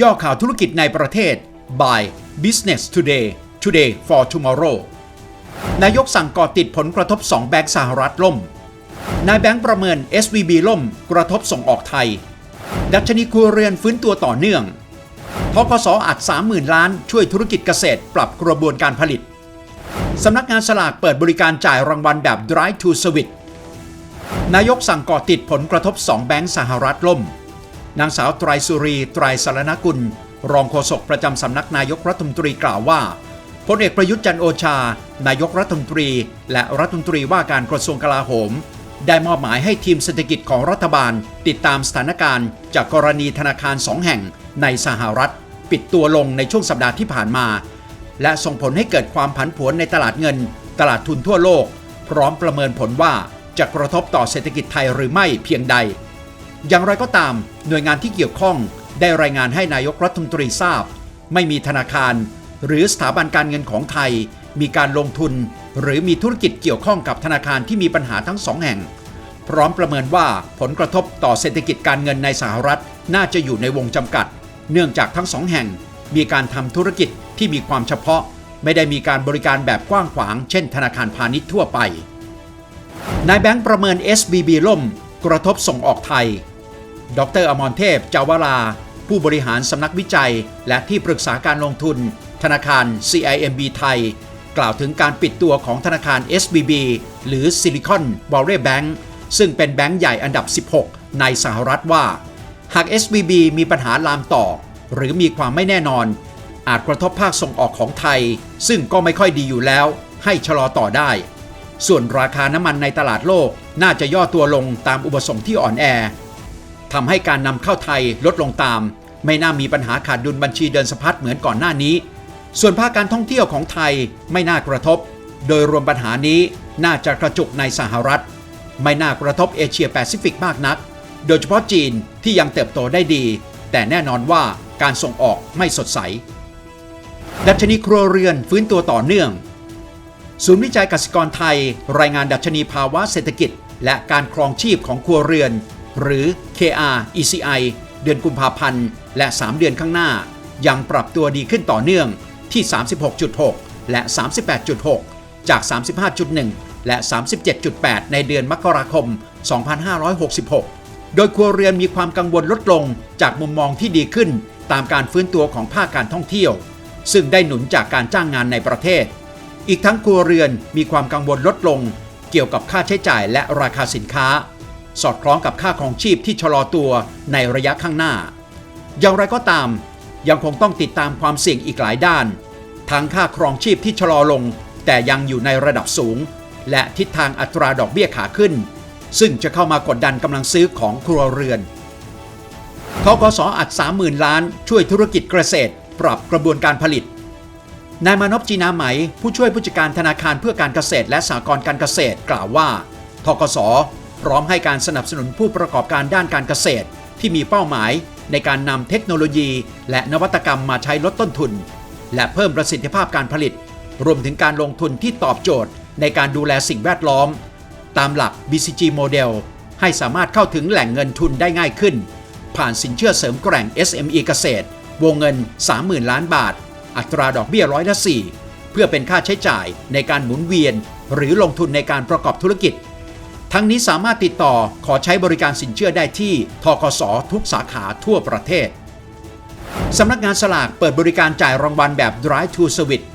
ย่อข่าวธุรกิจในประเทศ by Business Today Today for Tomorrow นายกสั่งก่อติดผลกระทบ 2 แบงก์สหรัฐล่ม นายแบงก์ประเมิน SVB ล่ม กระทบส่งออกไทย ดัชนีครัวเรือนฟื้นตัวต่อเนื่องทกสอัด 30,000 ล้านช่วยธุรกิจเกษตรปรับกระบวนการผลิต สำนักงานสลากเปิดบริการจ่ายรางวัลแบบ Drive to Service นายกสั่งก่อติดผลกระทบ 2 แบงก์สหรัฐล่ม นางสาวไตรสุรีไตรสารณกุล รองโฆษกประจำสำนักนายกรัฐมนตรีกล่าวว่าพลเอกประยุทธ์จันโอชา นายกรัฐมนตรี และรัฐมนตรีว่าการกระทรวงกลาโหม ได้มอบหมายให้ทีมเศรษฐกิจของรัฐบาล ติดตามสถานการณ์ จากกรณีธนาคารสองแห่งในสหรัฐ ปิดตัวลงในช่วงสัปดาห์ที่ผ่านมา และส่งผลให้เกิดความผันผวนในตลาดเงิน ตลาดทุนทั่วโลก พร้อมประเมินผลว่าจะกระทบต่อเศรษฐกิจไทยหรือไม่เพียงใด อย่างไรก็ตาม หน่วยงานที่เกี่ยวข้องได้รายงานให้นายกรัฐมนตรีทราบ ไม่มีธนาคาร หรือสถาบันการเงินของไทย มีการลงทุน หรือมีธุรกิจเกี่ยวข้องกับธนาคารที่มีปัญหาทั้งสองแห่ง พร้อมประเมินว่าผลกระทบต่อเศรษฐกิจการเงินในสหรัฐน่าจะอยู่ในวงจำกัด เนื่องจากทั้งสองแห่ง มีการทำธุรกิจที่มีความเฉพาะ ไม่ได้มีการบริการแบบกว้างขวาง เช่น ธนาคารพาณิชย์ทั่วไปนายแบงค์ประเมิน SBB ล่ม กระทบส่งออกไทย ดรอมรเทพเจาวรา ผู้บริหารสำนักวิจัย และที่ปรึกษาการลงทุน ธนาคาร CIMB ไทย กล่าวถึงการปิดตัวของธนาคาร SBB หรือ Silicon Valley Bank ซึ่งเป็นแบงก์ใหญ่อันดับ 16 ในสหรัฐว่า หาก SBB มีปัญหาลามต่อ หรือมีความไม่แน่นอน อาจกระทบภาคส่งออกของไทย ซึ่งก็ไม่ค่อยดีอยู่แล้ว ให้ชะลอต่อได้ ส่วนราคาน้ำมันในตลาดโลกน่าจะย่อตัวลงตามอุปสงค์ที่อ่อนแอ ทำให้การนำเข้าไทยลดลงตาม ไม่น่ามีปัญหาขาดดุลบัญชีเดินสะพัดเหมือนก่อนหน้านี้ ส่วนภาคการท่องเที่ยวของไทยไม่น่ากระทบ โดยรวมปัญหานี้น่าจะกระจุกในสหรัฐ ไม่น่ากระทบเอเชียแปซิฟิกมากนัก โดยเฉพาะจีนที่ยังเติบโตได้ดี แต่แน่นอนว่าการส่งออกไม่สดใส ดัชนีครัวเรือนฟื้นตัวต่อเนื่อง ศูนย์วิจัยกสิกรไทย รายงานดัชนีภาวะเศรษฐกิจ และการครองชีพของครัวเรือน หรือ KR ECI เดือนกุมภาพันธ์ และ 3 เดือนข้างหน้า ยังปรับตัวดีขึ้นต่อเนื่องที่ 36.6 และ 38.6 จาก 35.1 และ 37.8 ในเดือนมกราคม 2566 โดยครัวเรือนมีความกังวลลดลงจากมุมมองที่ดีขึ้นตามการฟื้นตัวของภาคการท่องเที่ยว ซึ่งได้หนุนจากการจ้างงานในประเทศ อีกทั้งครัวเรือนมีความกังวลลดลง เกี่ยวกับค่าใช้จ่ายและราคาสินค้า สอดคล้องกับค่าของชีพที่ชะลอตัวในระยะข้างหน้า อย่างไรก็ตาม ยังคงต้องติดตามความเสี่ยงอีกหลายด้าน ทั้งค่าครองชีพที่ชะลอลง แต่ยังอยู่ในระดับสูง และทิศทางอัตราดอกเบี้ยขาขึ้น ซึ่งจะเข้ามากดดันกำลังซื้อของครัวเรือนทกสอัด 30,000 ล้าน ช่วยธุรกิจเกษตร ปรับกระบวนการผลิตนายมานพจีนาไหม ผู้ช่วยผู้จัดการธนาคารเพื่อการเกษตรและสหกรณ์การเกษตรกล่าวว่าทกส พร้อมให้การสนับสนุนผู้ประกอบการด้านการเกษตร ที่มีเป้าหมายในการนำเทคโนโลยี และนวัตกรรมมาใช้ลดต้นทุน และเพิ่มประสิทธิภาพการผลิต รวมถึงการลงทุนที่ตอบโจทย์ในการดูแลสิ่งแวดล้อม ตามหลัก BCG Model ให้สามารถเข้าถึงแหล่งเงินทุนได้ง่ายขึ้น ผ่านสินเชื่อเสริมแกร่ง SME เกษตร วงเงิน 30,000 ล้านบาท อัตราดอกเบี้ยร้อยละ4เพื่อเป็นค่าใช้จ่ายในการหมุนเวียน หรือลงทุนในการประกอบธุรกิจ ทั้งนี้สามารถติดต่อขอใช้บริการสินเชื่อได้ที่ทกสทุกสาขาทั่วประเทศ สำนักงานสลากเปิดบริการจ่ายรางวัลแบบ Drive to Service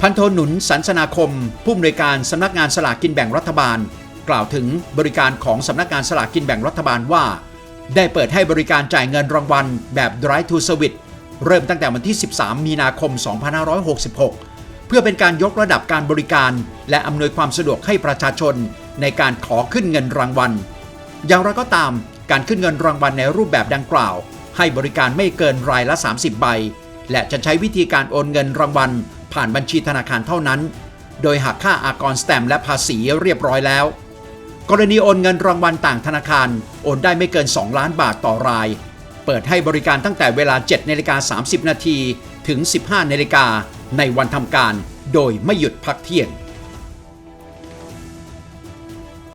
พันโทหนุนสันสนาคม ผู้อำนวยการสำนักงานสลากกินแบ่งรัฐบาล กล่าวถึงบริการของสำนักงานสลากกินแบ่งรัฐบาลว่า ได้เปิดให้บริการจ่ายเงินรางวัลแบบ Drive to Service เริ่มตั้งแต่วันที่ 13 มีนาคม 2566 เพื่อเป็นการยกระดับการบริการ และอำนวยความสะดวกให้ประชาชน ในการขอขึ้นเงินรางวัล อย่างไรก็ตามการขึ้นเงินรางวัลในรูปแบบดังกล่าว ให้บริการไม่เกินรายละ 30 ใบ และจะใช้วิธีการโอนเงินรางวัล ผ่านบัญชีธนาคารเท่านั้น โดยหักค่าอากรสแตมและภาษีเรียบร้อยแล้ว กรณีโอนเงินรางวัลต่างธนาคาร โอนได้ไม่เกิน 2 ล้านบาทต่อราย เปิดให้บริการตั้งแต่เวลา7นาฬิกา30 นาทีถึง 15นาฬิกาในวันทำการ โดยไม่หยุดพักเที่ยง